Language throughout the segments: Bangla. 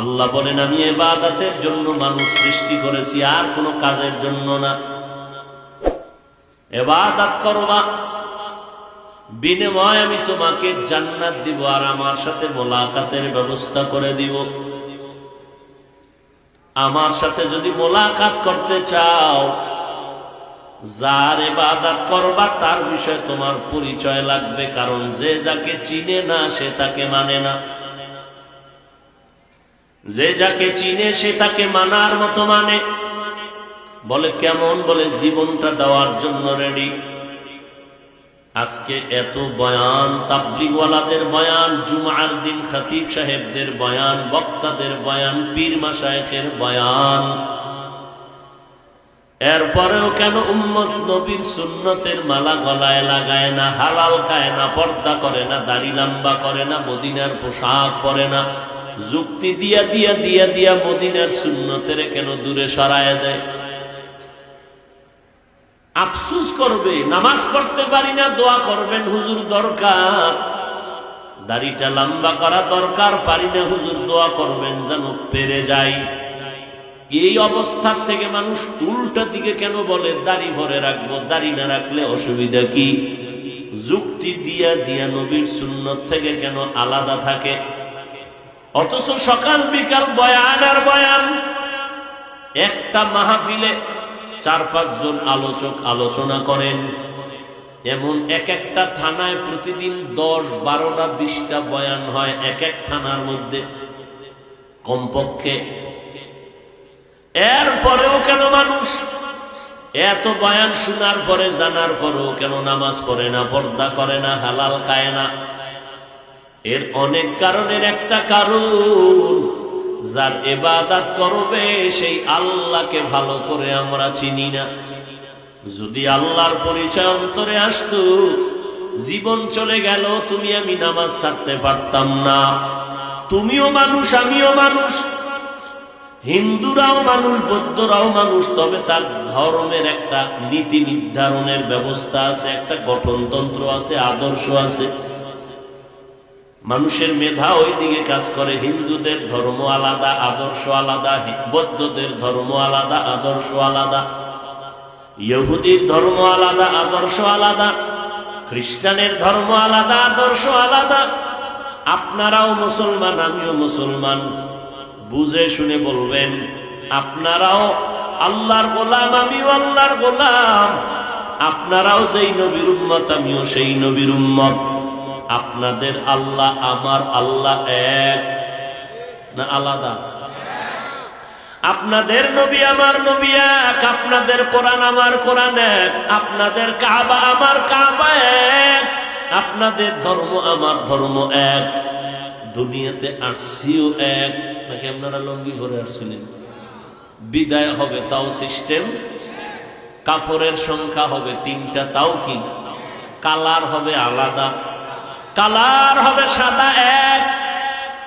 আল্লাহ বলেন, আমি এবাদাতের জন্য মানুষ সৃষ্টি করেছি, আর কোনো কাজের জন্য না। এবাদাত করবা বিনিময় আমি তোমাকে জান্নাত দিব আর আমার সাথে মোলাকাতের ব্যবস্থা করে দিব। আমার সাথে যদি মোলাকাত করতে চাও, যার এবাদাত করবা, তার বিষয়ে তোমার পরিচয় লাগবে, কারণ যে যাকে চিনে না, সে তাকে মানে না। যে যাকে চিনে, সে তাকে মানার মতো মানে। বলে কেমন? বলে জীবনটা দেওয়ার জন্য রেডি আজকে এত বয়ান, তাবলিগওয়ালাদের বয়ান, জুমার দিন খতিব সাহেবদের বয়ান, বক্তাদের বয়ান, পীর মাসায়েখের বয়ান। এরপরেও কেন উম্মত নবীর সুন্নতের মালা গলায় লাগায় না, হালাল খায় না, পর্দা করে না, দাড়ি লম্বা করে না, মদিনার পোশাক পরে না? যুক্তি দিয়া দিয়া দিয়া দিয়া মদিনার সুন্নতের কেন দূরে সরায় দেয়? আফসুস করবে, নামাজ পড়তে পারি না, দোয়া করবেন, হুজুর দরকার। দাড়িটা লম্বা করা দরকার, পারি না, হুজুর দোয়া করবেন যেন পেরে যাই। এই অবস্থার থেকে মানুষ উল্টা দিকে কেন বলে, দাড়ি ভরে রাখব, দাড়ি না রাখলে অসুবিধা কি? যুক্তি দিয়া দিয়া নবীর সুন্নত থেকে কেন আলাদা থাকে? অথচ সকাল বিকাল বয়ান আর বয়ান। একটা মাহফিলে চার পাঁচজন আলোচক আলোচনা করেন। এমন এক একটা থানায় প্রতিদিন দশ, বারোটা, বিশটা বয়ান হয় এক এক থানার মধ্যে। কমপক্ষে। এরপরেও কেন মানুষ? এত বয়ান শোনার পরে, জানার পরেও কেন নামাজ পড়ে না, পর্দা করে না, হালাল খায় না? এর অনেক কারণের একটা কারণ, যার এবাদাত করবে সেই আল্লাহকে ভালো করে আমরা চিনি না। যদি আল্লাহর পরিচয় অন্তরে আসতো, জীবন চলে গেল, তুমি আমি নামাজ ছাড়তে পারতাম না। তুমিও মানুষ, আমিও মানুষ, হিন্দুরাও মানুষ, বৌদ্ধরাও মানুষ, তবে তার ধর্মের একটা নীতি নির্ধারণের ব্যবস্থা আছে, একটা গঠনতন্ত্র আছে, আদর্শ আছে। মানুষের মেধা ওই দিকে কাজ করে। হিন্দুদের ধর্ম আলাদা, আদর্শ আলাদা, বৌদ্ধদের ধর্ম আলাদা, আদর্শ আলাদা। ইহুদির ধর্ম আলাদা, আদর্শ আলাদা। খ্রিস্টানের ধর্ম আলাদা, আদর্শ আলাদা। আপনারাও মুসলমান, আমিও মুসলমান। বুঝে শুনে বলবেন, আপনারাও আল্লাহর গোলাম, আমিও আল্লাহর গোলাম। আপনারাও যেই নবীর উম্মত, আমিও সেই নবীর উম্মত। আপনাদের আল্লাহ আমার আল্লাহ এক। না আলাদা? আপনাদের নবী আমার নবী এক, আপনাদের কোরআন আমার কোরআন এক, আপনাদের কাবা আমার কাবা এক, আপনাদের ধর্ম আমার ধর্ম এক। দুনিয়াতে আসছিও এক। নাকি আপনারা লঙ্গি করে আসছিলেন? বিদায় হবে তাও সিস্টেম কাফরের সংখ্যা হবে তিনটা, তাও কি? কালার হবে আলাদা। কালার হবে সাদা এক,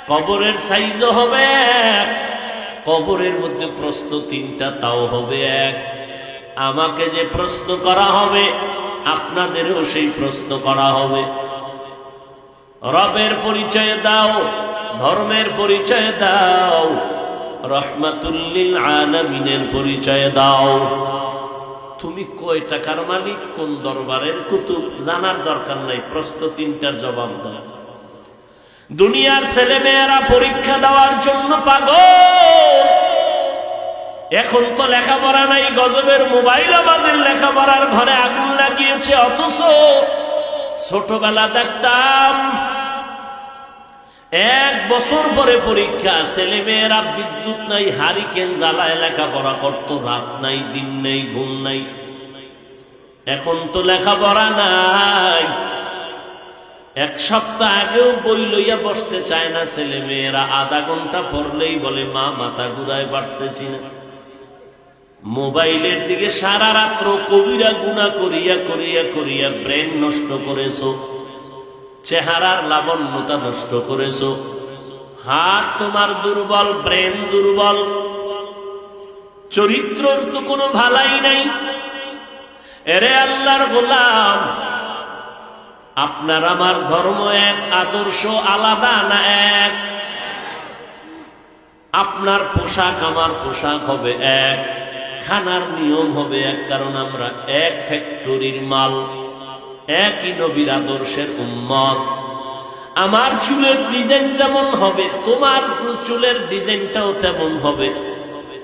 কবরের সাইজও হবে এক, কবরের মধ্যে প্রশ্ন তিনটা, তাও হবে এক। আমাকে যে প্রশ্ন করা হবে, আপনাদেরও সেই প্রশ্ন করা হবে। রবের পরিচয় দাও, ধর্মের পরিচয় দাও, রহমাতুল্লিল আলমিনের পরিচয় দাও। তুমি কয় টাকার মালিক? কোন দরবারের কুতুব? জানার দরকার নাই, প্রশ্ন তিনটার জবাব দাও। দুনিয়ার ছেলে মেয়েরা পরীক্ষা দেওয়ার জন্য পাগল। এখন তো লেখাপড়া নাই, গজবের মোবাইল আমাদের লেখাপড়ার ঘরে আগুন লাগিয়েছে, অথচ ছোটবেলা দেখতাম এক বছর পরে পরীক্ষা ছেলে মেয়েরা বিদ্যুৎ নাই, হারিকেন জ্বালায়, লেখাপড়া করতো, রাত নাই, দিন নাই, ঘুম নাই। এখন তো লেখাপড়া নাই। এক সপ্তাহ আগেও বই লইয়া বসতে চায় না ছেলে মেয়েরা আধা ঘণ্টা পড়লেই বলে, মা, মাথা ঘুরায় পারতেছি না। মোবাইলের দিকে সারা রাত্র কবিরা গুণা করিয়া করিয়া করিয়া, ব্রেন নষ্ট করেছ। চেহারার লাবণ্যতা নষ্ট করেছ। হাত তোমার দুর্বল, ব্রেন দুর্বল। চরিত্রর তো কোনো ভালাই নাই। এরে আল্লাহর গোলাম, আপনার আমার ধর্ম এক, আদর্শ আলাদা না এক? আপনার পোশাক আমার পোশাক হবে এক, খানার নিয়ম হবে এক, কারণ আমরা এক ফ্যাক্টরির মাল। একই নবীর আদর্শের উম্মত। আমার চুলের ডিজাইন যেমন হবে, তোমার চুলের ডিজাইনটাও তেমন হবে।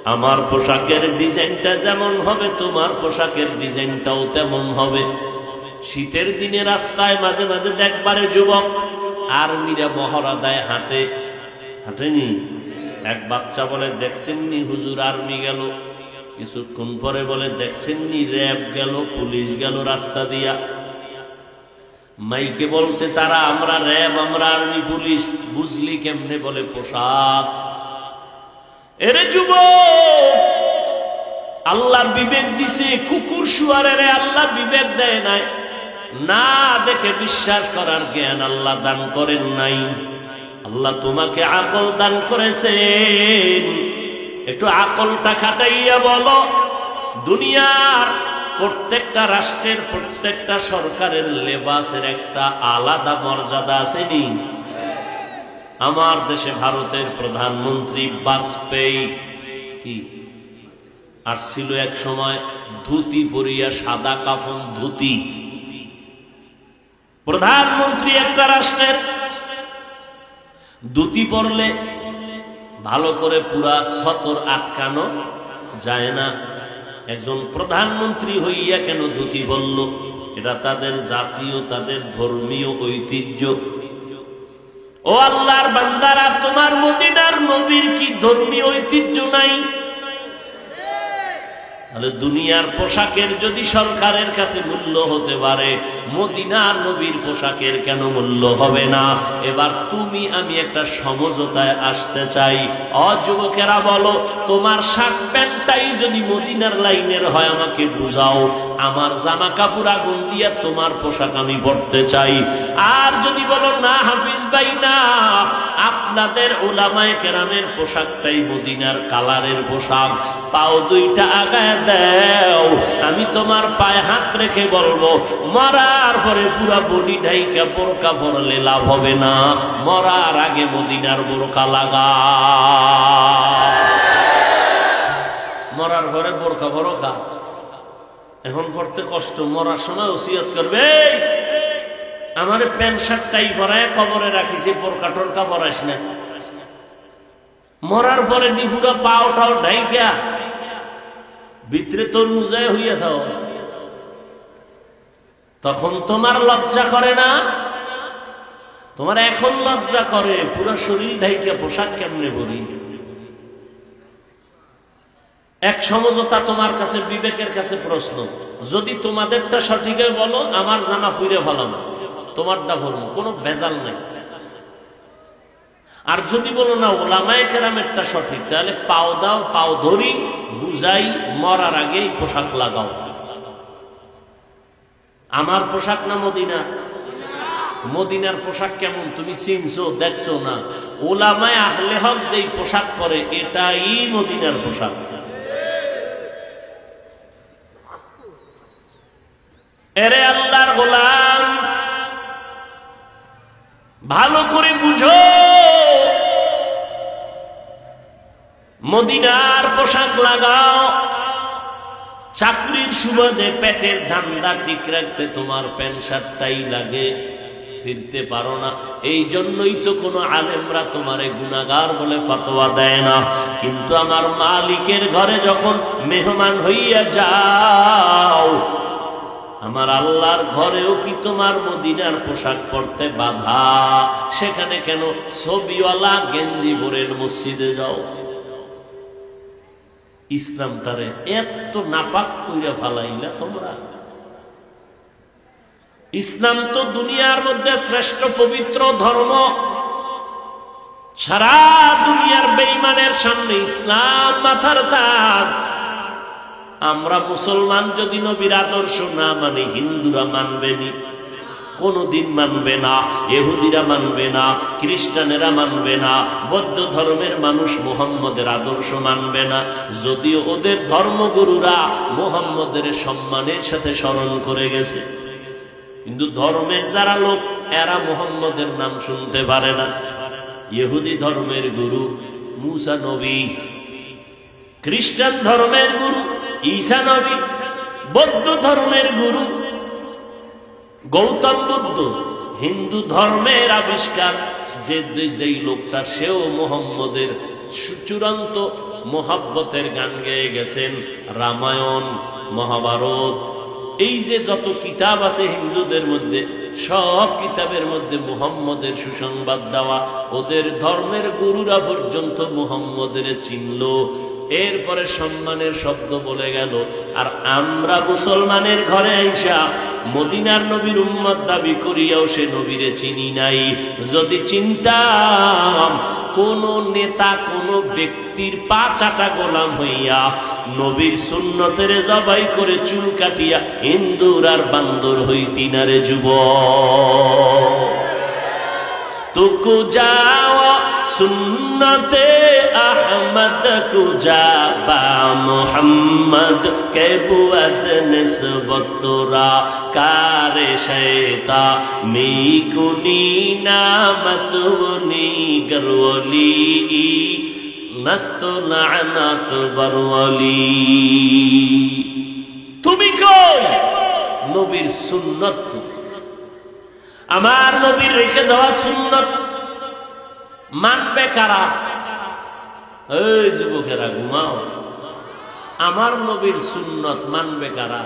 আমার পোশাকের ডিজাইনটা যেমন হবে, তোমার পোশাকের ডিজাইনটাও তেমন হবে। শীতের দিনে রাস্তায় মাঝে মাঝে দেখবারে যুবক আর্মিরা মহড়া দেয় হাঁটে। হাঁটেনি? এক বাচ্চা বলে, দেখছেননি হুজুর আর্মি গেল? কিছুক্ষণ পরে বলে, দেখছেননি র্যাব গেল, পুলিশ গেল রাস্তা দিয়া। মাইকে বলছে, তারা আমরা র্যাব, আমরা আর্মি, পুলিশ। বুঝলি কেমনে বলে পোশাক? এরে যুব আল্লাহ বিবেক দিছে, কুকুর শুয়ারের আল্লাহ বিবেক দেয় নাই। না দেখে বিশ্বাস করার জ্ঞান আল্লাহ দান করেন নাই। আল্লাহ তোমাকে আকল দান করেছেন। একটু আকলটা খাটাইয়া বলো, দুনিয়ার প্রত্যেকটা রাষ্ট্রের, প্রত্যেকটা সরকারের লেবাসের একটা আলাদা মর্যাদা আসেনি। আমার দেশে ভারতের প্রধানমন্ত্রী বাজপেয়ী কি? আর ছিল এক সময় ধুতি পরিয়া সাদা কাফন ধুতি। প্রধানমন্ত্রী একটা রাষ্ট্রের। ধুতি পরলে ভালো করে পুরা সতর আটকানো যায় না। একজন প্রধানমন্ত্রী হইয়া কেন ধুতি বলল এটা তাদের জাতীয়, তাদের ধর্মীয় ঐতিহ্য। ও আল্লাহর বান্দারা, তোমার মদিনার নবীর কি ধর্মীয় ঐতিহ্য নাই? তাহলে দুনিয়ার পোশাকের যদি সরকারের কাছে মূল্য হতে পারে, মদিনার নবীর পোশাকের কেন মূল্য হবে না? এবার তুমি আমি একটা সমঝোতায় আসতে চাই। অযুবকেরা বলো, তোমার শার্ট প্যান্টটাই যদি মদিনার লাইনের হয়, আমাকে বুঝাও। আমার জামা কাপড় আগুন দিয়া তোমার পোশাক আমি পড়তে চাই। আর যদি বলো, না, হাফিজ ভাই, না। আপনাদের ওলামায় কেরামের পোশাকটাই মদিনার কালারের পোশাক। পাও দুইটা আগায় দেও। আমি তোমার পায়ে হাত রেখে বলব, মরার পরে পুরা বডি ঢাইকা বোরকা পরলে লাভ হবে না। মরার আগে মদিনার বোরকা লাগা মরার পরে বোরকা বোরকা এখন পড়তে কষ্ট, মরার সময় ওসিয়ত করবে। আমার প্যান্ট শার্টটাই পরায়, কবরে রাখিছে, বোরকা টোরকা পরাইস না। মরার পরে দিহুরা পাওটাও ঢাইকা ভিতরে তোর মুজায় হইয়া থাও তখন তোমার লজ্জা করে না? তোমার এখন লজ্জা করে, পুরো শরীর ঢাইকা পোশাক কেমনে বলি এক সমঝোতা তোমার কাছে, বিবেকের কাছে প্রশ্ন, যদি তোমাদেরটা সঠিক বলো, আমার জামা পুইরে ফেলাম। তোমারটা ভরম, কোনো ভেজাল নাই। আর যদি বলো না, ওলামায় কেরামেরটা সঠিক, তাহলে পাও দাও, পাও ধরি। বুঝাই মরার আগেই পোশাক লাগাও। আমার পোশাক না মদিনা মদিনার পোশাক কেমন? তুমি চিনছো, দেখছ না? ওলামায় আহলে হক যেই পোশাক পরে, এটাই মদিনার পোশাক। এরে আল্লাহর গোলাম, ভালো করে বুঝো। মদিনার পোশাক লাগাও। চাকরির সুবাদে পেটের ধান্দা ঠিক রাখতে তোমার প্যান্ট শার্টটাই লাগে। ফিরতে পারো না। এই জন্যই তো কোনো আলেমরা তোমারে গুনাগার বলে ফতোয়া দেয় না। কিন্তু আমার মালিকের ঘরে যখন মেহমান হইয়া যাও, আমার আল্লাহর ঘরেও কি তোমার মদিনার পোশাক পরতে বাধা? সেখানে কেন ছবিওয়ালা গেঞ্জি বোরের মসজিদে যাও? ইসলামটারে এত নাপাক কইরা ফালাইলা, তোমরা? ইসলাম তো দুনিয়ার মধ্যে শ্রেষ্ঠ পবিত্র ধর্ম। সারা দুনিয়ার বেইমানের সামনে ইসলাম মাথার তাজ। আমরা মুসলমান যদি নবীর আদর্শ না মানে হিন্দুরা মানবেনি কোনদিন মানবে না এহুদিরা মানবে না, খ্রিস্টানেরা মানবে না, বৌদ্ধ ধর্মের মানুষ মোহাম্মদের আদর্শ মানবে না। যদিও ওদের ধর্মগুরুরা মোহাম্মদের সম্মানের সাথে স্মরণ করে গেছে। কিন্তু ধর্মের যারা লোক, এরা মোহাম্মদের নাম শুনতে পারে না। ইহুদি ধর্মের গুরু মুসা নবী, খ্রিস্টান ধর্মের গুরু ঈসা নবী, বৌদ্ধ ধর্মের গুরু গৌতম বুদ্ধ, হিন্দু ধর্মের আবিষ্কার, যে যেই লোকটা, সেও মোহাম্মদের চূড়ান্ত মোহাব্বতের গান গেয়ে গেছেন রামায়ণ, মহাভারত। এই যে যত কিতাব আছে হিন্দুদের মধ্যে, সব কিতাবের মধ্যে মুহাম্মদের সুসংবাদ দেওয়া, ওদের ধর্মের গুরুরা পর্যন্ত মুহাম্মদের চিনল। এরপরে সম্মানের শব্দ বলে গেল, আর আমরা মুসলমানের ঘরে আইসা মদিনার নবীর উম্মত দাবি করিয়াও সে নবীরে চিনি নাই। যদি চিন্তাম কোন নেতা, কোন ব্যক্তির পা চাটা গোলাম হইয়া নবীর সুন্নতের জবাই করে চুল কাটিয়া ইন্দুর আর বান্দর হইতি না রে যুব तुकु সুন্নতে আহমদ কুজা মোহাম্মদ কে বুয়াদ নিসবতরা কারে শেতা মি কুনি নামত নি গরওলি নস্ত নানাত বরওলি তুমি কো নবীর সুন্নত আমার নবীর রেখে যাওয়া সুন্নত মানবে কারা? এই যুবকেরা, ঘুমাও। আমার নবীর সুন্নত মানবে কারা?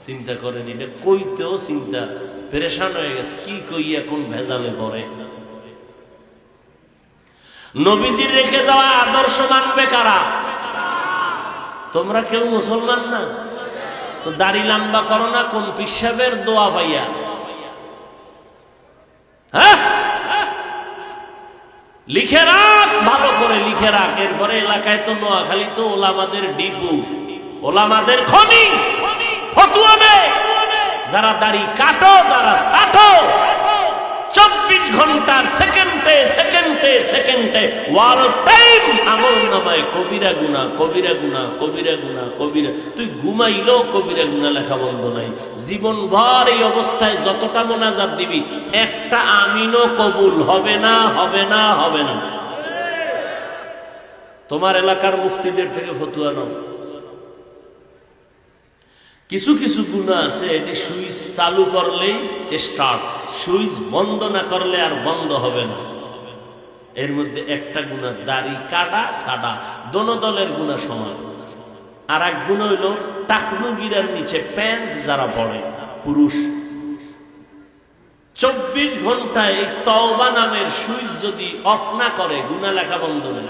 চিন্তা করেন এটা কইতেও চিন্তা। পেরেশান হয়ে গেছে, কি কই এখন ভেজালে পড়ে? নবীজির রেখে যাওয়া আদর্শ মানবে কারা? তোমরা কেউ মুসলমান না? তো দাড়ি লম্বা করো না, কোন পিসাবের দোয়া পাইয়া। হ্যাঁ? লিখে রাখ, ভালো করে লিখে রাখ। এরপরে এলাকায় তো নোয়াখালী তো ওলামাদের ডিপু ওলামাদের খনি। যারা দাড়ি কাটো তারা সাটো চব্বিশ ঘণ্টার সেকেন্ডে সেকেন্ডে সেকেন্ডে ওয়াল টাইম। আমল নামায় কবিরা গুনা কবিরা গুনা কবিরা গুনা কবিরা। তুই ঘুমাইলেও কবিরা গুনা লেখা বন্ধ নাই। জীবন ভর এই অবস্থায় যতটা মোনাজাত দিবি, একটা আমিনও কবুল হবে না হবে না হবে না। তোমার এলাকার মুফতিদের থেকে ফতুয়া নাও। কিছু কিছু গুণা আছে, এটি সুইচ চালু করলেই স্টার্ট সুইচ বন্ধ না করলে আর বন্ধ হবে না। এর মধ্যে একটা গুণা দাড়ি কাটা, সাদা, দোনো দলের গুণা সমান। আর এক গুণ হইল টাকনু গিরার নিচে প্যান্ট যারা পড়ে পুরুষ। চব্বিশ ঘন্টায় এই তওবা নামের সুইচ যদি অফ না করে, গুণা লেখা বন্ধ না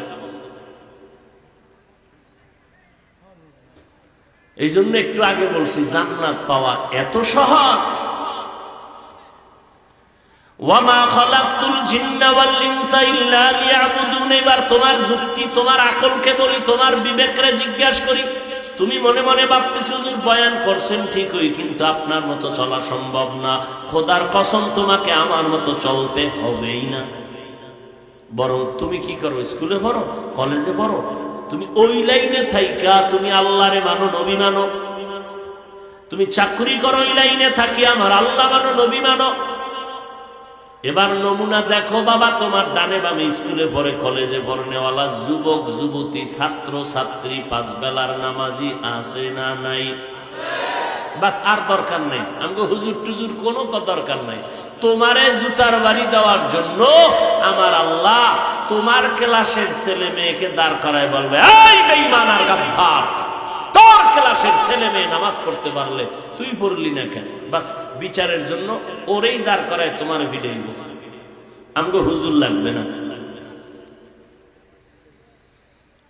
এই জন্য একটু আগে বলছি, জান্নাত পাওয়া এত সহজ। তোমার যুক্তি, তোমার তোমার করি। তুমি মনে মনে ভাবতেছো বয়ান করছেন ঠিকই, কিন্তু আপনার মতো চলা সম্ভব না। খোদার কসম, তোমাকে আমার মতো চলতে হবেই না। বরং তুমি কি করো, স্কুলে পড়ো, কলেজে পড়ো? তুমি ওই লাইনে থাইকা, তুমি আল্লাহরে মানো, নবী মানো। তুমি চাকরি করো ওই লাইনে থাকি, আমার আল্লাহ মানো, নবী মানো। এবার নমুনা দেখো বাবা, তোমার ডানে বামে স্কুলে পড়ে, কলেজে পড়নেওয়ালা যুবক, যুবতী, ছাত্র, ছাত্রী, পাঁচ বেলার নামাজি আছে না নাই? বাস আর দরকার নাই। আমাকে হুজুর টুজুর কোনো দরকার নাই। তোমারে জুতার বাড়ি দেওয়ার জন্য আমার আল্লাহ তোমার ক্লাসের ছেলে মেয়েকে দাঁড় করায় বলবে তোর ক্লাসের ছেলে মেয়ে নামাজ পড়তে পারলে তুই পড়লি না কেন? বাস, বিচারের জন্য ওরেই দাঁড় করায় তোমার ভিড়াইব আমাকে হুজুর লাগবে না।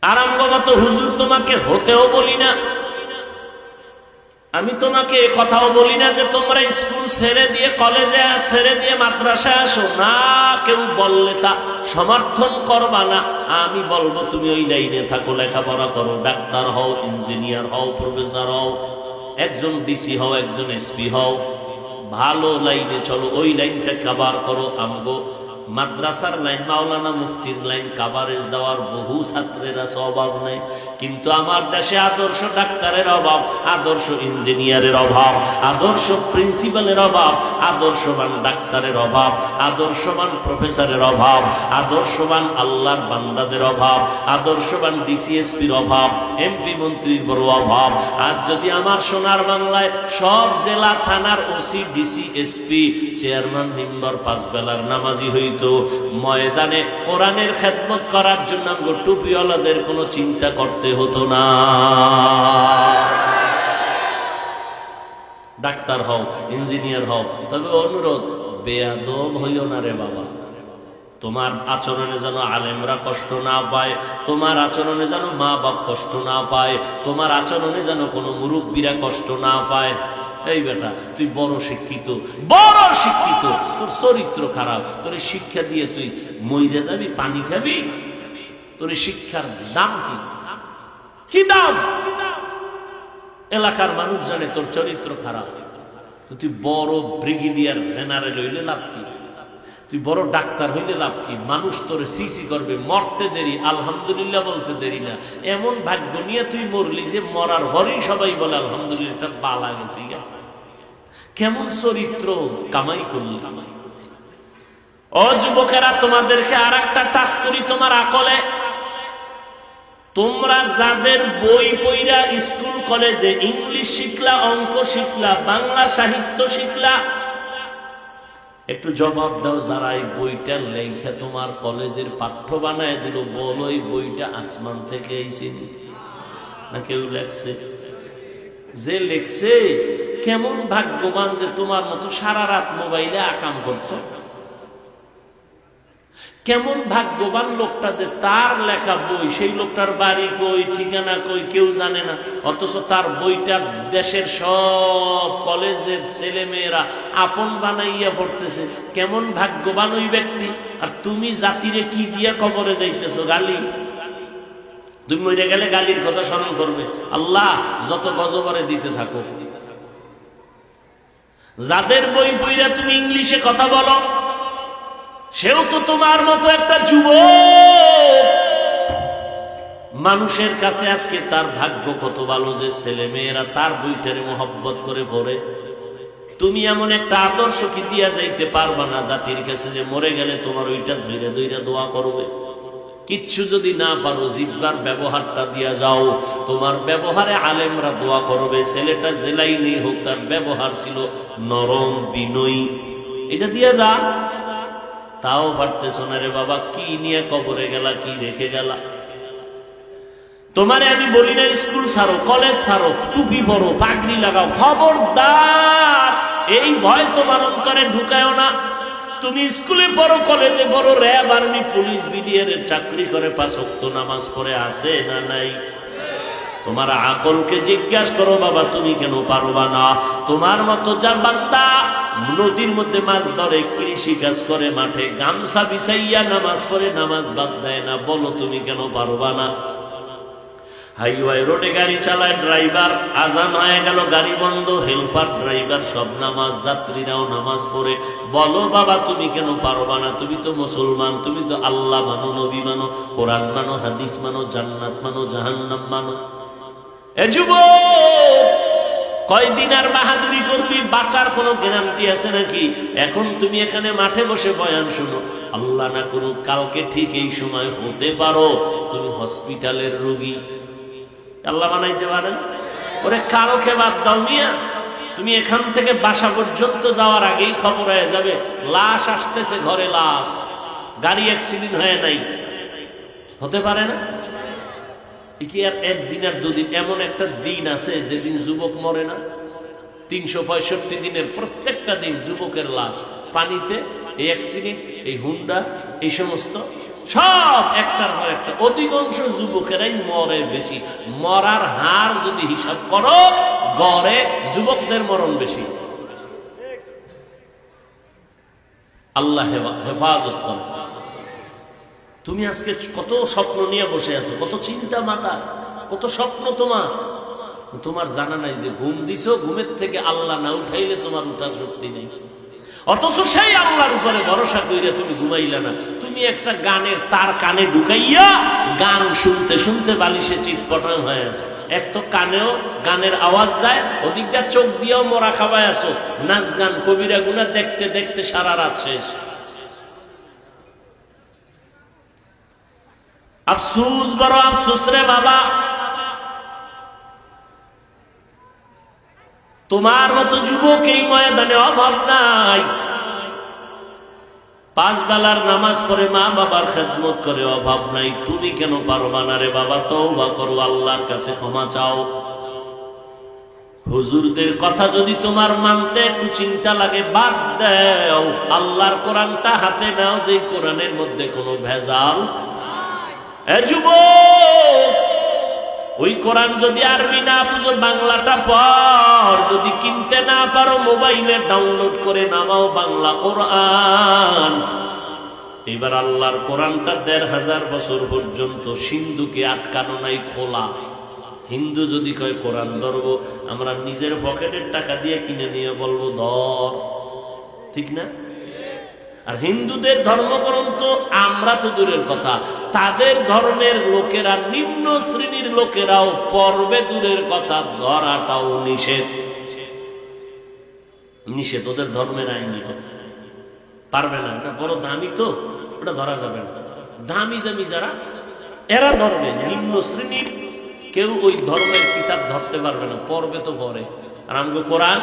আর আমগো মতো হুজুর তোমাকে হতেও বলি না। আমি তোমাকে কথাও বলি না যে তোমরা স্কুল ছেড়ে দিয়ে কলেজে ছেড়ে দিয়ে মাদ্রাসায় আসো। না, কেউ বললে তা সমর্থন করবা না। আমি বলব, তুমি ওই লাইনে থাকো, লেখাপড়া করো, ডাক্তার হও, ইঞ্জিনিয়ার হও, প্রফেসর হও, একজন ডিসি হও, একজন এসপি হও। ভালো লাইনে চলো, ওই লাইনটা কাবার করো আমগো। মাদ্রাসার লাইন, মাওলানা মুফতির লাইন কাভারেজ দেওয়ার বহু ছাত্রেরা স্বভাব নেই কিন্তু আমার দেশে আদর্শ ডাক্তারের অভাব, আদর্শ ইঞ্জিনিয়ারের অভাব, আদর্শ প্রিন্সিপালের অভাব, আদর্শবান ডাক্তারের অভাব, আদর্শবান প্রফেসরের অভাব, আদর্শবান আল্লাহর বান্দাদের অভাব, আদর্শবান ডিসিএসপির অভাব, এমপি মন্ত্রীর বড় অভাব। আর যদি আমার সোনার বাংলায় সব জেলা থানার OC DC SP chairman, member, পাঁচ বেলার নামাজি হইতো, ময়দানে কোরআনের খেদমত করার জন্য টুপিওয়ালাদের কোনো চিন্তা করতে হতো না। ডাক্তার হও, ইঞ্জিনিয়ার হও, তবে অনুরোধ, বেয়াদব হইও না রে বাবা। তোমার আচরণে যেন আলেমরা কষ্ট না পায়, তোমার আচরণে যেন মা বাপ কষ্ট না পায়, তোমার আচরণে যেন কোনো মুরব্বীরা কষ্ট না পায়। এই বেটা, তুই বড় শিক্ষিত বড় শিক্ষিত, তোর চরিত্র খারাপ, তোর শিক্ষা দিয়ে তুই মইরে যাবি, পানি খাবি? তোর শিক্ষার দাম কি? কি দাম? এলাকার মানুষ জানে তোর চরিত্র খারাপ। তুই বড় ব্রিগেডিয়ার জেনারেল হইলে লাভ কি? তুই বড় ডাক্তার হইলে লাভ কি? মানুষ তোরে সিসি করবে, মরতে দেরি, আলহামদুলিল্লাহ বলতে দেরি না। এমন ভাগ্য নিয়ে তুই মরলি যে মরার হরেই সবাই বলে, আলহামদুলিল্লাহ বালা গেছি। কেমন চরিত্র কামাই করলি? ও যুবকেরা, তোমাদেরকে আর একটা টাচ করি তোমার আকলে। তোমরা যাদের বই পইরা স্কুল, কলেজে ইংলিশ শিখলা, অঙ্ক শিখলা, বাংলা সাহিত্য শিখলা, একটু জবাব দাও যারা এই বইটা লেখা তোমার কলেজের পাঠ্য বানায় দিল, বলো এই বইটা আসমান থেকে এইছিল না কেউ লেখছে? যে লেখছে, কেমন ভাগ্যবান যে তোমার মতো সারা রাত মোবাইলে আকাম করতো। কেমন ভাগ্যবান লোকটা যে তার লেখা বই, সেই লোকটার বাড়ি কই, ঠিকানা কই, কেউ জানে না। অথচ তার বইটা দেশের সব কলেজের ছেলে মেয়েরা আপন বানাইয়া পড়তেছে। কেমন ভাগ্যবান ওই ব্যক্তি। আর তুমি জাতিরে কি দিয়া কবরে যাইতেছো, গালি? তুমি মরে গেলে গালির কথা স্মরণ করবে। আল্লাহ, যত গজবরে দিতে থাকো। যাদের বই বইরা তুমি ইংলিশে কথা বলো সেও তো তোমার মতো একটা যুব মানুষের কাছে আজকে তার ভাগ্য কত ভালো যে ছেলে মেয়েরা তার বইটারে মোহব্বত করে পড়ে তুমি এমন একটা আদর্শ কি দিয়া যাইতে পারবা না জাতির কাছে যে মরে গেলে তোমার ওইটা ধৈরে ধৈরে দোয়া করবে? কিচ্ছু যদি না পারো, জিব্বার ব্যবহারটা দিয়া যাও। তোমার ব্যবহারে আলেমরা দোয়া করবে, ছেলেটা জেলাই নেই হোক, তার ব্যবহার ছিল নরম, বিনয়ী। এটা দিয়া যা তাও পারতেছ না রে বাবা, কি নিয়ে কবরে গেলা, কি রেখে গেলা? তোমারে আমি বলি না, স্কুল ছাড়ো, কলেজ ছাড়ো, টুপি পরো, পাগড়ি লাগাও। খবরদার, এই ভয় তোমার অন্তরে ঢুকায়ও না। তুমি স্কুলে পড়ো, কলেজে পড়ো, র্যাব, আর্মি, পুলিশ, বিডিআর চাকরি করে পাঁচক্ত নামাজ পড়ে, আছে না নাই? তোমার আকলকে জিজ্ঞাসা করো, বাবা, তুমি কেন পারবা না? তোমার মতো যা বান্দা নদীর মধ্যে মাছ ধরে, কৃষি কাজ করে, মাঠে গামছা বিছাইয়া নামাজ পড়ে, নামাজ বাদ দেয় না। বলো, তুমি কেন পারবা না? হাইওয়ে রোডে গাড়ি চালায় ড্রাইভার, আজান হয়ে গেল, গাড়ি বন্ধ, হেল্পার, ড্রাইভার, সব নামাজ, যাত্রীরাও নামাজ পড়ে। বলো, বাবা, তুমি কেন পারবা না? তুমি তো মুসলমান, তুমি তো আল্লাহ মানো, নবী মানো, কোরআন মানো, হাদিস মানো, জান্নাত মানো, জাহান্নাম মানো। এ যুবক বাহাদুরি বাঁচার কোনো গ্যারান্টি আছে নাকি? এখন তুমি এখানে মাঠে বসে বয়ান শুনো। না করুক, কালকে ঠিক এই সময় হতে পারো হসপিটালের রোগী। আল্লাহ বানাইতে পারেন? ওরে কারোকে বাদ দাও মিয়া। তুমি এখান থেকে বাসা পর্যন্ত যাওয়ার আগেই খবর হয়ে যাবে। লাশ আসতেছে, ঘরে লাশ। গাড়ি অ্যাক্সিডেন্ট হয়ে নাই। হতে পারে না? কি আর একদিন আর দুদিন? এমন একটা দিন আছে, যেদিন যুবক মরে না। তিনশো পঁয়ষট্টি দিনের প্রত্যেকটা দিন যুবকের লাশ, পানিতে, এই অ্যাক্সিডেন্ট এই হুন্ডা, এই সমস্ত, সব একটার পর একটা। অধিকাংশ যুবকেরাই মরে বেশি। মরার হার যদি হিসাব করো, গড়ে যুবকদের মরণ বেশি। আল্লাহ হেফা- হেফাজত করে। তুমি আজকে কত স্বপ্ন নিয়ে বসে আছো? কত চিন্তা মাথা? কত স্বপ্ন তোমার? তোমার জানা নাই যে ঘুম দিছো, ঘুমের থেকে আল্লাহ না উঠাইলে তোমার উঠার শক্তি নেই। অথচ সেই আল্লাহর উপরে ভরসা কইরা তুমি ঘুমাইলে না। তুমি একটা গানের তার কানে ঢুকাইয়া গান শুনতে শুনতে বালিশে চিটপটা হয়ে আছে। এক তো কানেও গানের আওয়াজ যায় ওদিকটা চোখ দিয়েও মরা খাওয়ায় আসো নাচ গান কবিরা গুনা দেখতে দেখতে সারা রাত শেষ। আফসুস, বড় আফসুস রে বাবা। তোমার মতো যুবক এই ময়দানে অভাব নাই। পাঁচ বেলার নামাজ পড়ে মা বাবার খেদমত করে অভাব নাই। তুমি কেন পারবা না রে বাবা? তওবা করো, আল্লাহর কাছে ক্ষমা চাও। হুজুরদের কথা যদি তোমার মানতে একটু চিন্তা লাগে, বাদ দেও। আল্লাহর কোরআনটা হাতে নাও যে কোরআনের মধ্যে কোনো ভেজাল ওই কোরআন যদি আরবি না বুঝো, বাংলাটা পর যদি কিনতে না পারো, মোবাইলে ডাউনলোড করে নামাও বাংলা কোরআন। এবার আল্লাহর কোরআনটা দেড় হাজার বছর পর্যন্ত সিন্ধুকে আটকানো নাই, খোলা। হিন্দু যদি কয়, কোরআন ধরব, আমরা নিজের পকেটের টাকা দিয়ে কিনে নিয়ে বলব, ধর। ঠিক না? আর হিন্দুদের ধর্মগ্রন্থ আমরা তো দূরের কথা। তাদের ধর্মের লোকেরা, নিম্ন শ্রেণির লোকেরাও পর্বে দূরের কথা ধরাটাও নিষেধ। নিষেধ, ওদের ধর্মের আইন পারবে না, এটা বড় দামি তো, ওটা ধরা যাবে না। দামি দামি যারা, এরা ধর্মে, নিম্ন শ্রেণির কেউ ওই ধর্মের কিতাব ধরতে পারবে না, পর্বে তো পরে আর আমগো কোরআন